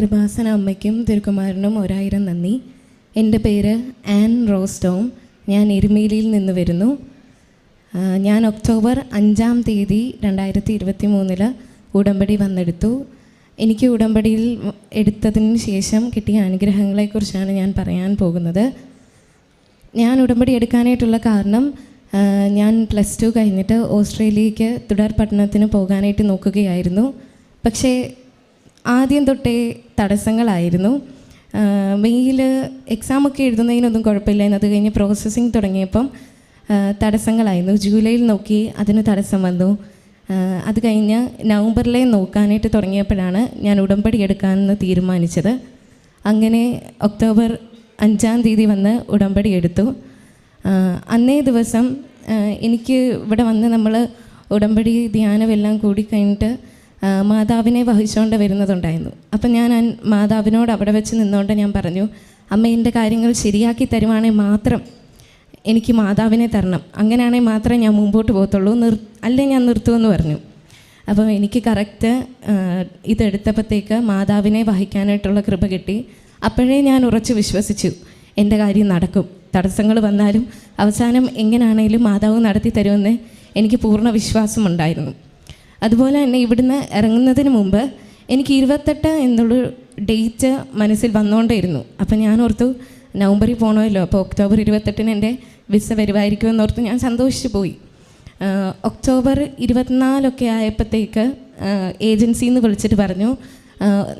കൃപാസന അമ്മയ്ക്കും തിരുക്കുമാരനും ഒരായിരം നന്ദി. എന്റെ പേര് ആൻ റോസ്റ്റോം. ഞാൻ എരുമേലിയിൽ നിന്ന് വരുന്നു. ഞാൻ ഒക്ടോബർ അഞ്ചാം തീയതി രണ്ടായിരത്തി ഇരുപത്തി മൂന്നിൽ ഉടമ്പടി വന്നെടുത്തു. എനിക്ക് ഉടമ്പടിയിൽ എടുത്തതിന് ശേഷം കിട്ടിയ അനുഗ്രഹങ്ങളെക്കുറിച്ചാണ് ഞാൻ പറയാൻ പോകുന്നത്. ഞാൻ ഉടമ്പടി എടുക്കാനായിട്ടുള്ള കാരണം ഞാൻ പ്ലസ് ടു കഴിഞ്ഞിട്ട് ഓസ്ട്രേലിയക്ക് തുടർ പഠനത്തിന് പോകാനായിട്ട് നോക്കുകയായിരുന്നു. പക്ഷേ ആദ്യം തൊട്ടേ തടസ്സങ്ങളായിരുന്നു. മെയ്യിൽ എക്സാമൊക്കെ എഴുതുന്നതിനൊന്നും കുഴപ്പമില്ല. അത് കഴിഞ്ഞ് പ്രോസസ്സിങ് തുടങ്ങിയപ്പം തടസ്സങ്ങളായിരുന്നു. ജൂലൈയിൽ നോക്കി അതിന് തടസ്സം വന്നു. അത് കഴിഞ്ഞ് നവംബറിലെ നോക്കാനായിട്ട് തുടങ്ങിയപ്പോഴാണ് ഞാൻ ഉടമ്പടി എടുക്കാമെന്ന് തീരുമാനിച്ചത്. അങ്ങനെ ഒക്ടോബർ അഞ്ചാം തീയതി വന്ന് ഉടമ്പടി എടുത്തു. അന്നേ ദിവസം എനിക്ക് ഇവിടെ വന്ന് നമ്മൾ ഉടമ്പടി ധ്യാനമെല്ലാം കൂടി കഴിഞ്ഞിട്ട് മാതാവിനെ വഹിച്ചുകൊണ്ട് വരുന്നതുണ്ടായിരുന്നു. അപ്പം ഞാൻ മാതാവിനോട് അവിടെ വെച്ച് നിന്നുകൊണ്ട് ഞാൻ പറഞ്ഞു അമ്മ എന്റെ കാര്യങ്ങൾ ശരിയാക്കി തരുവാണെങ്കിൽ മാത്രം എനിക്ക് മാതാവിനെ തരണം. അങ്ങനെയാണെങ്കിൽ മാത്രമേ ഞാൻ മുമ്പോട്ട് പോകത്തുള്ളൂ. നിർ അല്ലേ ഞാൻ നിർത്തുമെന്ന് പറഞ്ഞു. അപ്പോൾ എനിക്ക് കറക്റ്റ് ഇതെടുത്തപ്പോഴത്തേക്ക് മാതാവിനെ വഹിക്കാനായിട്ടുള്ള കൃപ കിട്ടി. അപ്പോഴേ ഞാൻ ഉറച്ചു വിശ്വസിച്ചു എന്റെ കാര്യം നടക്കും. തടസ്സങ്ങൾ വന്നാലും അവസാനം എങ്ങനെയാണെങ്കിലും മാതാവ് നടത്തി തരുമെന്ന് എനിക്ക് പൂർണ വിശ്വാസമുണ്ടായിരുന്നു. അതുപോലെ തന്നെ ഇവിടുന്ന് ഇറങ്ങുന്നതിന് മുമ്പ് എനിക്ക് ഇരുപത്തെട്ട് എന്നുള്ള ഡേറ്റ് മനസ്സിൽ വന്നുകൊണ്ടേയിരുന്നു. അപ്പം ഞാൻ ഓർത്തു നവംബറിൽ പോകണമല്ലോ അപ്പോൾ ഒക്ടോബർ ഇരുപത്തെട്ടിന് എന്റെ വിസ വരുമായിരിക്കുമെന്ന് ഓർത്ത് ഞാൻ സന്തോഷിച്ചു പോയി. ഒക്ടോബർ ഇരുപത്തിനാലൊക്കെ ആയപ്പോഴത്തേക്ക് ഏജൻസിയിൽ നിന്ന് വിളിച്ചിട്ട് പറഞ്ഞു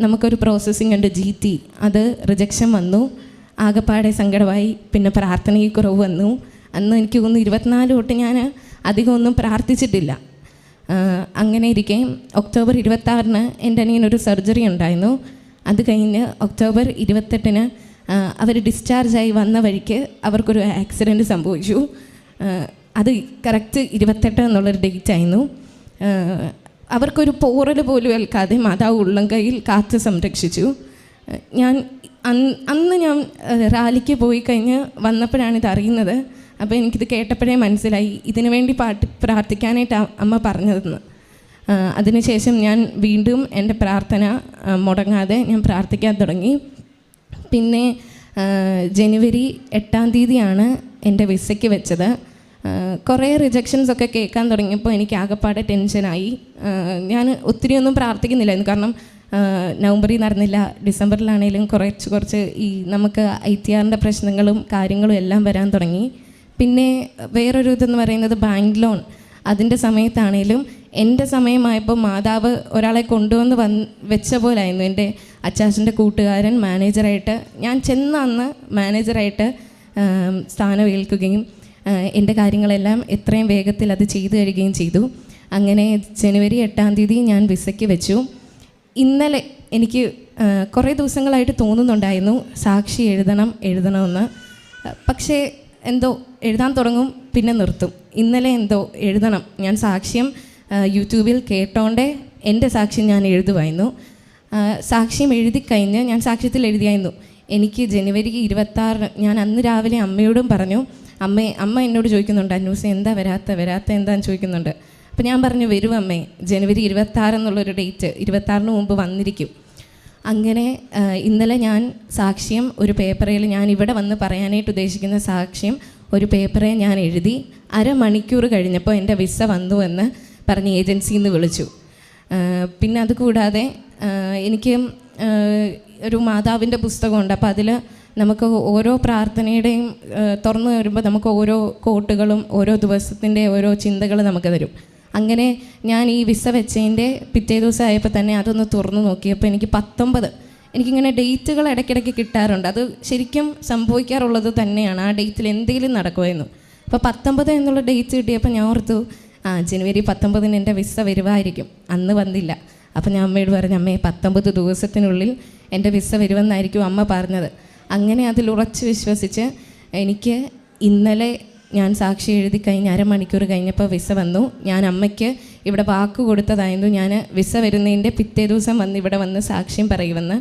നമുക്കൊരു പ്രോസസ്സിംഗ് ഉണ്ട് ജി ടി അത് റിജക്ഷൻ വന്നു. ആകപ്പാടെ സങ്കടമായി. പിന്നെ പ്രാർത്ഥനയിൽ കുറവ് വന്നു. അന്ന് എനിക്ക് തോന്നുന്നു ഇരുപത്തിനാല് തൊട്ട് ഞാൻ അധികമൊന്നും പ്രാർത്ഥിച്ചിട്ടില്ല. അങ്ങനെ ഇരിക്കെ. ഒക്ടോബർ ഇരുപത്താറിന് എന്റെ അനിയനൊരു സർജറി ഉണ്ടായിരുന്നു. അത് കഴിഞ്ഞ് ഒക്ടോബർ ഇരുപത്തെട്ടിന് അവർ ഡിസ്ചാർജായി വന്ന വഴിക്ക് അവർക്കൊരു ആക്സിഡന്റ് സംഭവിച്ചു. അത് കറക്റ്റ് ഇരുപത്തെട്ട് എന്നുള്ളൊരു ഡേറ്റ് ആയിരുന്നു. അവർക്കൊരു പോറൽ പോലും ഏൽക്കാതെ മാതാവ് ഉള്ളം കയ്യിൽ കാത്ത് സംരക്ഷിച്ചു. ഞാൻ അന്ന് ഞാൻ റാലിക്ക് പോയി കഴിഞ്ഞ് വന്നപ്പോഴാണ് ഇത് അറിയുന്നത്. അപ്പോൾ എനിക്കിത് കേട്ടപ്പോഴേ മനസ്സിലായി. ഇതിനു വേണ്ടി പാട്ട് പ്രാർത്ഥിക്കാനായിട്ട് അമ്മ പറഞ്ഞതെന്ന്. അതിനുശേഷം ഞാൻ വീണ്ടും എന്റെ പ്രാർത്ഥന മുടങ്ങാതെ ഞാൻ പ്രാർത്ഥിക്കാൻ തുടങ്ങി. പിന്നെ ജനുവരി എട്ടാം തീയതിയാണ് എന്റെ വിസയ്ക്ക് വെച്ചത്. കുറേ റിജക്ഷൻസ് ഒക്കെ കേൾക്കാൻ തുടങ്ങിയപ്പോൾ എനിക്ക് ആകെപ്പാടെ ടെൻഷനായി ഞാൻ ഒത്തിരിയൊന്നും പ്രാർത്ഥിക്കുന്നില്ലായിരുന്നു. കാരണം നവംബറിൽ നടന്നില്ല. ഡിസംബറിലാണെങ്കിലും കുറച്ച് കുറച്ച് ഈ നമുക്ക് ഐ ടി ആറിന്റെ പ്രശ്നങ്ങളും കാര്യങ്ങളും എല്ലാം വരാൻ തുടങ്ങി. പിന്നെ വേറൊരു ഇതെന്ന് പറയുന്നത് ബാങ്ക് ലോൺ അതിന്റെ സമയത്താണേലും എന്റെ സമയമായപ്പോൾ മാതാവ് ഒരാളെ കൊണ്ടുവന്ന് വന്ന് വെച്ച പോലായിരുന്നു. എന്റെ അച്ചാച്ചന്റെ കൂട്ടുകാരൻ മാനേജറായിട്ട് ഞാൻ ചെന്ന അന്ന് മാനേജറായിട്ട് സ്ഥാനം ഏൽക്കുകയും എന്റെ കാര്യങ്ങളെല്ലാം എത്രയും വേഗത്തിൽ അത് ചെയ്തു തരികയും ചെയ്തു. അങ്ങനെ ജനുവരി എട്ടാം തീയതി ഞാൻ വിസയ്ക്ക് വെച്ചു. ഇന്നലെ എനിക്ക് കുറേ ദിവസങ്ങളായിട്ട് തോന്നുന്നുണ്ടായിരുന്നു. സാക്ഷി എഴുതണം എഴുതണമെന്ന്. പക്ഷേ എന്തോ എഴുതാൻ തുടങ്ങും പിന്നെ നിർത്തും. ഇന്നലെ എന്തോ എഴുതണം. ഞാൻ സാക്ഷ്യം യൂട്യൂബിൽ കേട്ടോണ്ടേ എന്റെ സാക്ഷ്യം ഞാൻ എഴുതുമായിരുന്നു സാക്ഷ്യം എഴുതി കഴിഞ്ഞ് ഞാൻ സാക്ഷ്യത്തിൽ എഴുതിയായിരുന്നു. എനിക്ക് ജനുവരി ഇരുപത്താറിന് ഞാൻ അന്ന് രാവിലെ അമ്മയോടും പറഞ്ഞു അമ്മ അമ്മ എന്നോട് ചോദിക്കുന്നുണ്ട് അന്നൂസ് എന്താ വരാത്ത വരാത്ത എന്താന്ന് ചോദിക്കുന്നുണ്ട്. അപ്പോൾ ഞാൻ പറഞ്ഞു വരും അമ്മേ ജനുവരി ഇരുപത്താറ് എന്നുള്ളൊരു ഡേറ്റ് ഇരുപത്താറിന് മുമ്പ് വന്നിരിക്കും. അങ്ങനെ ഇന്നലെ ഞാൻ സാക്ഷ്യം ഒരു പേപ്പറിൽ ഞാൻ ഇവിടെ വന്ന് പറയാനായിട്ട് ഉദ്ദേശിക്കുന്ന സാക്ഷ്യം ഒരു പേപ്പറെ ഞാൻ എഴുതി അരമണിക്കൂർ കഴിഞ്ഞപ്പോൾ എന്റെ വിസ വന്നു എന്ന് പറഞ്ഞ് ഏജൻസിയിൽ നിന്ന് വിളിച്ചു. പിന്നെ അതുകൂടാതെ എനിക്ക് ഒരു മാതാവിന്റെ പുസ്തകമുണ്ട്. അപ്പോൾ അതിൽ നമുക്ക് ഓരോ പ്രാർത്ഥനയുടെയും തുറന്നു വരുമ്പോൾ നമുക്ക് ഓരോ കോട്ടുകളും ഓരോ ദിവസത്തിന്റെ ഓരോ ചിന്തകൾ നമുക്ക് തരും. അങ്ങനെ ഞാൻ ഈ വിസ വെച്ചതിന്റെ പിറ്റേ ദിവസം ആയപ്പോൾ തന്നെ അതൊന്ന് തുറന്നു നോക്കിയപ്പോൾ എനിക്ക് പത്തൊമ്പത് എനിക്കിങ്ങനെ ഡേറ്റുകൾ ഇടയ്ക്കിടയ്ക്ക് കിട്ടാറുണ്ട്. അത് ശരിക്കും സംഭവിക്കാറുള്ളത് തന്നെയാണ്. ആ ഡേറ്റിൽ എന്തെങ്കിലും നടക്കുമായിരുന്നു. അപ്പോൾ പത്തൊമ്പത് എന്നുള്ള ഡേറ്റ് കിട്ടിയപ്പോൾ ഞാൻ ഓർത്തു ആ ജനുവരി പത്തൊമ്പതിന് എന്റെ വിസ വരുവായിരിക്കും അന്ന് വന്നില്ല. അപ്പോൾ ഞാൻ അമ്മയോട് പറഞ്ഞു അമ്മയെ പത്തൊമ്പത് ദിവസത്തിനുള്ളിൽ എന്റെ വിസ വരുമെന്നായിരിക്കും അമ്മ പറഞ്ഞത്. അങ്ങനെ അതിൽ ഉറച്ച് വിശ്വസിച്ച് എനിക്ക് ഇന്നലെ ഞാൻ സാക്ഷി എഴുതി കഴിഞ്ഞ് അരമണിക്കൂർ കഴിഞ്ഞപ്പോൾ വിസ വന്നു. ഞാൻ അമ്മയ്ക്ക് ഇവിടെ വാക്ക് കൊടുത്തതായിരുന്നു. ഞാൻ വിസ വരുന്നതിന്റെ പിറ്റേ ദിവസം വന്ന് ഇവിടെ വന്ന് സാക്ഷ്യം പറയുമെന്ന്.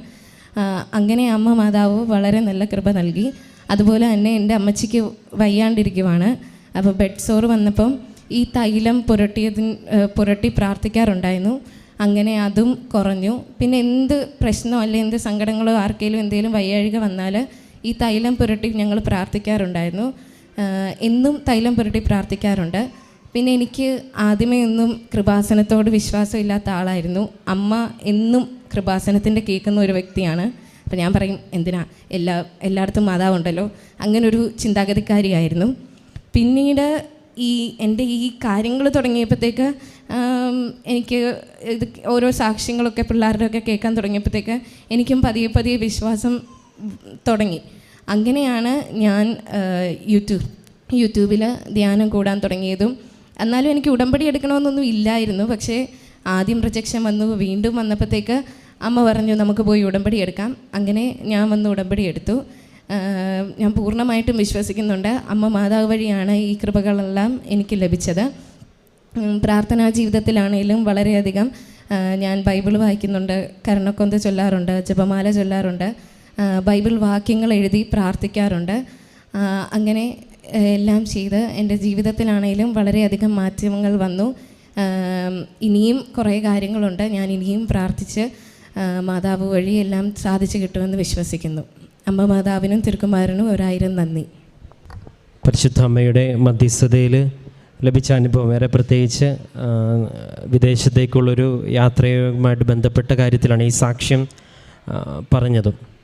അങ്ങനെ അമ്മ മാതാവ് വളരെ നല്ല കൃപ നൽകി. അതുപോലെ തന്നെ എന്റെ അമ്മച്ചിക്ക് വയ്യാണ്ടിരിക്കുവാണ്. അപ്പോൾ ബെഡ് സോറ് വന്നപ്പം ഈ തൈലം പുരട്ടിയതിന് പുരട്ടി പ്രാർത്ഥിക്കാറുണ്ടായിരുന്നു. അങ്ങനെ അതും കുറഞ്ഞു. പിന്നെ എന്ത് പ്രശ്നമോ അല്ലെങ്കിൽ എന്ത് സങ്കടങ്ങളോ ആർക്കെങ്കിലും എന്തെങ്കിലും വയ്യാഴിക വന്നാൽ ഈ തൈലം പുരട്ടി ഞങ്ങൾ പ്രാർത്ഥിക്കാറുണ്ടായിരുന്നു. എന്നും തൈലം പുരട്ടി പ്രാർത്ഥിക്കാറുണ്ട്. പിന്നെ എനിക്ക് ആദ്യമേ ഒന്നും കൃപാസനത്തോട് വിശ്വാസമില്ലാത്ത ആളായിരുന്നു. അമ്മ എന്നും കൃപാസനത്തിന്റെ കേൾക്കുന്ന ഒരു വ്യക്തിയാണ്. അപ്പോൾ ഞാൻ പറയും എന്തിനാ? എല്ലാ എല്ലായിടത്തും മാതാവുണ്ടല്ലോ. അങ്ങനെ ഒരു ചിന്താഗതിക്കാരിയായിരുന്നു. പിന്നീട് ഈ എന്റെ ഈ കാര്യങ്ങൾ തുടങ്ങിയപ്പോഴത്തേക്ക് എനിക്ക് ഇത് ഓരോ സാക്ഷ്യങ്ങളൊക്കെ പിള്ളേരുടെയൊക്കെ കേൾക്കാൻ തുടങ്ങിയപ്പോഴത്തേക്ക് എനിക്കും പതിയെ പതിയെ വിശ്വാസം തുടങ്ങി. അങ്ങനെയാണ് ഞാൻ യൂട്യൂബ് യൂട്യൂബിൽ ധ്യാനം കൂടാൻ തുടങ്ങിയതും. എന്നാലും എനിക്ക് ഉടമ്പടി എടുക്കണമെന്നൊന്നും ഇല്ലായിരുന്നു. പക്ഷേ ആദ്യം പ്രജക്ഷൻ വന്നു വീണ്ടും വന്നപ്പോഴത്തേക്ക് അമ്മ പറഞ്ഞു നമുക്ക് പോയി ഉടമ്പടി എടുക്കാം. അങ്ങനെ ഞാൻ വന്ന് ഉടമ്പടി എടുത്തു. ഞാൻ പൂർണമായിട്ടും വിശ്വസിക്കുന്നുണ്ട്. അമ്മ മാതാവ് വഴിയാണ് ഈ കൃപകളെല്ലാം എനിക്ക് ലഭിച്ചത്. പ്രാർത്ഥനാ ജീവിതത്തിലാണെങ്കിലും വളരെയധികം ഞാൻ ബൈബിൾ വായിക്കുന്നുണ്ട് കരണക്കൊന്ത് ചൊല്ലാറുണ്ട് ജപമാല ചൊല്ലാറുണ്ട്. ബൈബിൾ വാക്യങ്ങൾ എഴുതി പ്രാർത്ഥിക്കാറുണ്ട്. അങ്ങനെ എല്ലാം ചെയ്ത് എന്റെ ജീവിതത്തിലാണെങ്കിലും വളരെയധികം മാറ്റങ്ങൾ വന്നു. ഇനിയും കുറേ കാര്യങ്ങളുണ്ട്. ഞാൻ ഇനിയും പ്രാർത്ഥിച്ച് മാതാവ് വഴി എല്ലാം സാധിച്ചു കിട്ടുമെന്ന് വിശ്വസിക്കുന്നു. അമ്മ മാതാവിനും തിരുക്കുമാരനും ഒരായിരം നന്ദി. പരിശുദ്ധ അമ്മയുടെ മധ്യസ്ഥതയിൽ ലഭിച്ച അനുഭവം ഏറെ പ്രത്യേകിച്ച് വിദേശത്തേക്കുള്ളൊരു യാത്രയുമായിട്ട് ബന്ധപ്പെട്ട കാര്യത്തിലാണ് ഈ സാക്ഷ്യം പറഞ്ഞതും.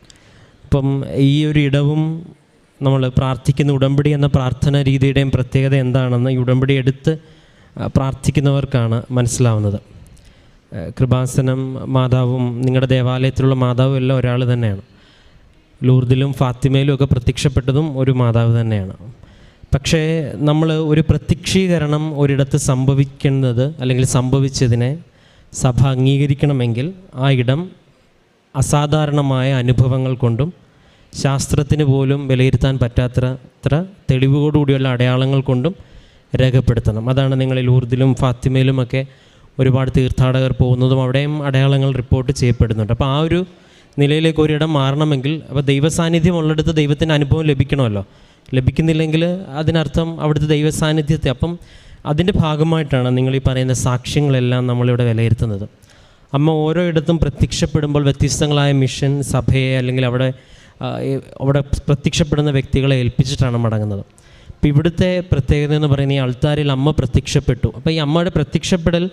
അപ്പം ഈ ഒരു ഇടവും നമ്മൾ പ്രാർത്ഥിക്കുന്ന ഉടമ്പടി എന്ന പ്രാർത്ഥന രീതിയുടെയും പ്രത്യേകത എന്താണെന്ന് ഈ ഉടമ്പടി എടുത്ത് പ്രാർത്ഥിക്കുന്നവർക്കാണ് മനസ്സിലാവുന്നത്. കൃപാസനം മാതാവും നിങ്ങളുടെ ദേവാലയത്തിലുള്ള മാതാവും എല്ലാം ഒരാൾ തന്നെയാണ്. ലൂർദിലും ഫാത്തിമയിലും ഒക്കെ പ്രത്യക്ഷപ്പെട്ടതും ഒരു മാതാവ് തന്നെയാണ്. പക്ഷേ നമ്മൾ ഒരു പ്രത്യക്ഷീകരണം ഒരിടത്ത് സംഭവിക്കുന്നത് അല്ലെങ്കിൽ സംഭവിച്ചതിനെ സഭ അംഗീകരിക്കണമെങ്കിൽ ആ ഇടം അസാധാരണമായ അനുഭവങ്ങൾ കൊണ്ടും ശാസ്ത്രത്തിന് പോലും വിലയിരുത്താൻ പറ്റാത്ത അത്ര തെളിവുകോടുകൂടിയുള്ള അടയാളങ്ങൾ കൊണ്ടും രേഖപ്പെടുത്തണം. അതാണ് നിങ്ങൾ ലൂർദിലും ഫാത്തിമയിലുമൊക്കെ ഒരുപാട് തീർത്ഥാടകർ പോകുന്നതും അവിടെയും അടയാളങ്ങൾ റിപ്പോർട്ട് ചെയ്യപ്പെടുന്നുണ്ട്. അപ്പോൾ ആ ഒരു നിലയിലേക്ക് ഒരിടം മാറണമെങ്കിൽ അപ്പോൾ ദൈവസാന്നിധ്യം ഉള്ളിടത്ത് ദൈവത്തിന്റെ അനുഭവം ലഭിക്കണമല്ലോ. ലഭിക്കുന്നില്ലെങ്കിൽ അതിനർത്ഥം അവിടുത്തെ ദൈവസാന്നിധ്യത്തെ അപ്പം അതിന്റെ ഭാഗമായിട്ടാണ് നിങ്ങൾ ഈ പറയുന്ന സാക്ഷ്യങ്ങളെല്ലാം നമ്മളിവിടെ വിലയിരുത്തുന്നത്. അമ്മ ഓരോ ഇടത്തും പ്രത്യക്ഷപ്പെടുമ്പോൾ വ്യത്യസ്തങ്ങളായ മിഷൻ സഭയെ അല്ലെങ്കിൽ അവിടെ അവിടെ പ്രത്യക്ഷപ്പെടുന്ന വ്യക്തികളെ ഏൽപ്പിച്ചിട്ടാണ് മടങ്ങുന്നത്. അപ്പോൾ ഇവിടുത്തെ പ്രത്യേകത എന്ന് പറയുന്നത് ഈ അൾത്താരിൽ അമ്മ പ്രത്യക്ഷപ്പെട്ടു. അപ്പോൾ ഈ അമ്മയുടെ പ്രത്യക്ഷപ്പെടൽ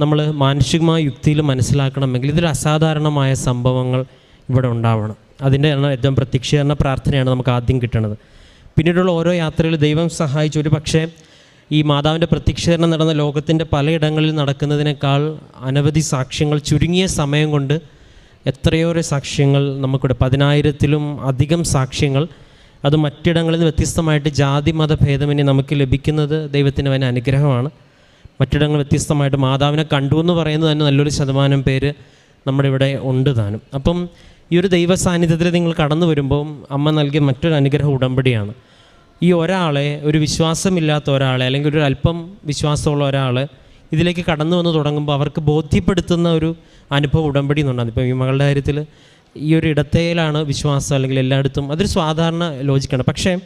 നമ്മൾ മാനുഷികമായ യുക്തിയിൽ മനസ്സിലാക്കണമെങ്കിൽ ഇതൊരു അസാധാരണമായ സംഭവങ്ങൾ ഇവിടെ ഉണ്ടാവണം. അതിന്റെ ഏറ്റവും പ്രത്യക്ഷീകരണ പ്രാർത്ഥനയാണ് നമുക്ക് ആദ്യം കിട്ടുന്നത് പിന്നീടുള്ള ഓരോ യാത്രയിൽ ദൈവം സഹായിച്ചു. ഒരു പക്ഷേ ഈ മാതാവിന്റെ പ്രത്യക്ഷീകരണം നടന്ന ലോകത്തിന്റെ പലയിടങ്ങളിൽ നടക്കുന്നതിനേക്കാൾ അനവധി സാക്ഷ്യങ്ങൾ ചുരുങ്ങിയ സമയം കൊണ്ട് എത്രയോരോ സാക്ഷ്യങ്ങൾ നമുക്കിവിടെ പതിനായിരത്തിലും അധികം സാക്ഷ്യങ്ങൾ. അത് മറ്റിടങ്ങളിൽ നിന്ന് വ്യത്യസ്തമായിട്ട് ജാതി മത ഭേദമന്യേ നമുക്ക് ലഭിക്കുന്നത് ദൈവത്തിന് വന അനുഗ്രഹമാണ്. മറ്റിടങ്ങൾ വ്യത്യസ്തമായിട്ട് മാതാവിനെ കണ്ടു എന്ന് പറയുന്നത് തന്നെ നല്ലൊരു ശതമാനം പേര് നമ്മുടെ ഇവിടെ ഉണ്ട് താനും. അപ്പം ഈ ഒരു ദൈവ സാന്നിധ്യത്തിൽ നിങ്ങൾ കടന്നു വരുമ്പോൾ അമ്മ നൽകിയ മറ്റൊരു അനുഗ്രഹ ഉടമ്പടിയാണ്. ഈ ഒരാളെ ഒരു വിശ്വാസമില്ലാത്ത ഒരാളെ അല്ലെങ്കിൽ ഒരു അല്പം വിശ്വാസമുള്ള ഒരാൾ ഇതിലേക്ക് കടന്നു വന്ന് തുടങ്ങുമ്പോൾ അവർക്ക് ബോധ്യപ്പെടുത്തുന്ന ഒരു അനുഭവം ഉടമ്പടി എന്നുണ്ടാകും ഇപ്പോൾ ഈ മകളുടെ കാര്യത്തിൽ ഈ ഒരു ഇടത്തേലാണ് വിശ്വാസം അല്ലെങ്കിൽ എല്ലായിടത്തും അതൊരു സാധാരണ ലോജിക്കാണ്. പക്ഷേ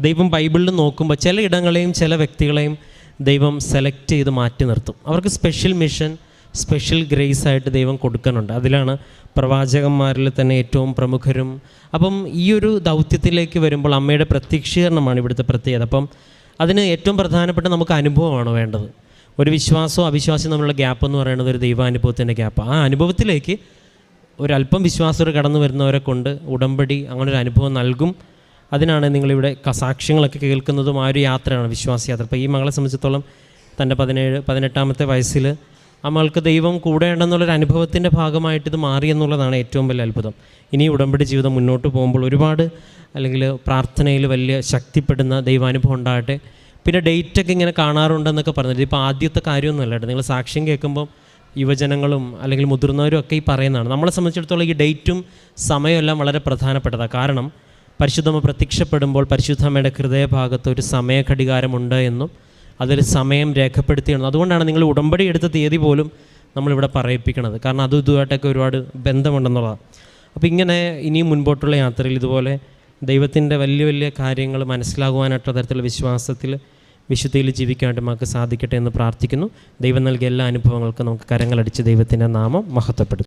ദൈവം ബൈബിളിൽ നോക്കുമ്പോൾ ചില ഇടങ്ങളെയും ചില വ്യക്തികളെയും ദൈവം സെലക്ട് ചെയ്ത് മാറ്റി നിർത്തും. അവർക്ക് സ്പെഷ്യൽ മിഷൻ സ്പെഷ്യൽ ഗ്രേസ് ആയിട്ട് ദൈവം കൊടുക്കുന്നുണ്ട്. അതിലാണ് പ്രവാചകന്മാരിൽ തന്നെ ഏറ്റവും പ്രമുഖരും. അപ്പം ഈ ഒരു ദൗത്യത്തിലേക്ക് വരുമ്പോൾ അമ്മയുടെ പ്രത്യക്ഷീകരണമാണ് ഇവിടുത്തെ പ്രത്യേകത. അപ്പം അതിന് ഏറ്റവും പ്രധാനപ്പെട്ട നമുക്ക് അനുഭവമാണ് വേണ്ടത്? ഒരു വിശ്വാസവും അവിശ്വാസവും തമ്മിലുള്ള ഗ്യാപ്പ് എന്ന് പറയുന്നത് ഒരു ദൈവാനുഭവത്തിന്റെ ഗ്യാപ്പ് ആ. അനുഭവത്തിലേക്ക് ഒരല്പം വിശ്വാസം കടന്നു വരുന്നവരെ കൊണ്ട് ഉടമ്പടി അങ്ങനെ ഒരു അനുഭവം നൽകും. അതിനാണ് നിങ്ങളിവിടെ സാക്ഷ്യങ്ങളൊക്കെ കേൾക്കുന്നതും ആ ഒരു യാത്രയാണ് വിശ്വാസയാത്ര അപ്പോൾ ഈ മകളെ സംബന്ധിച്ചിടത്തോളം തന്റെ പതിനേഴ് പതിനെട്ടാമത്തെ വയസ്സിൽ ആ മകൾക്ക് ദൈവം കൂടെ ഉണ്ടെന്നുള്ളൊരു അനുഭവത്തിന്റെ ഭാഗമായിട്ട് ഇത് മാറി എന്നുള്ളതാണ് ഏറ്റവും വലിയ അത്ഭുതം. ഇനി ഉടമ്പടി ജീവിതം മുന്നോട്ട് പോകുമ്പോൾ ഒരുപാട് അല്ലെങ്കിൽ പ്രാർത്ഥനയിൽ വലിയ ശക്തിപ്പെടുന്ന ദൈവാനുഭവം ഉണ്ടാകട്ടെ. പിന്നെ ഡേറ്റൊക്കെ ഇങ്ങനെ കാണാറുണ്ടെന്നൊക്കെ പറഞ്ഞത് ഇപ്പോൾ ആദ്യത്തെ കാര്യമൊന്നുമല്ല കേട്ടോ. നിങ്ങൾ സാക്ഷ്യം കേൾക്കുമ്പോൾ യുവജനങ്ങളും അല്ലെങ്കിൽ മുതിർന്നവരും ഒക്കെ ഈ പറയുന്നതാണ്. നമ്മളെ സംബന്ധിച്ചിടത്തോളം ഈ ഡേറ്റും സമയമെല്ലാം വളരെ പ്രധാനപ്പെട്ടതാണ്. കാരണം പരിശുദ്ധമ്മ പ്രത്യക്ഷപ്പെടുമ്പോൾ പരിശുദ്ധമ്മയുടെ ഹൃദയഭാഗത്ത് ഒരു സമയഘടികാരമുണ്ട് എന്നും അതിൽ സമയം രേഖപ്പെടുത്തിയാണ് അതുകൊണ്ടാണ് നിങ്ങൾ ഉടമ്പടി എടുത്ത തീയതി പോലും നമ്മളിവിടെ പറയിപ്പിക്കുന്നത് കാരണം അതും ഇതുമായിട്ടൊക്കെ ഒരുപാട് ബന്ധമുണ്ടെന്നുള്ളതാണ്. അപ്പോൾ ഇങ്ങനെ ഇനിയും മുൻപോട്ടുള്ള യാത്രയിൽ ഇതുപോലെ ദൈവത്തിന്റെ വലിയ വലിയ കാര്യങ്ങൾ മനസ്സിലാകുവാനായിട്ടുള്ള തരത്തിലുള്ള വിശ്വാസത്തിൽ വിശുദ്ധിയിൽ ജീവിക്കാനായിട്ട് നമുക്ക് സാധിക്കട്ടെ എന്ന് പ്രാർത്ഥിക്കുന്നു. ദൈവം നൽകിയ എല്ലാ അനുഭവങ്ങൾക്കും നമുക്ക് കരങ്ങളടിച്ച് ദൈവത്തിന്റെ നാമം മഹത്വപ്പെടുത്തും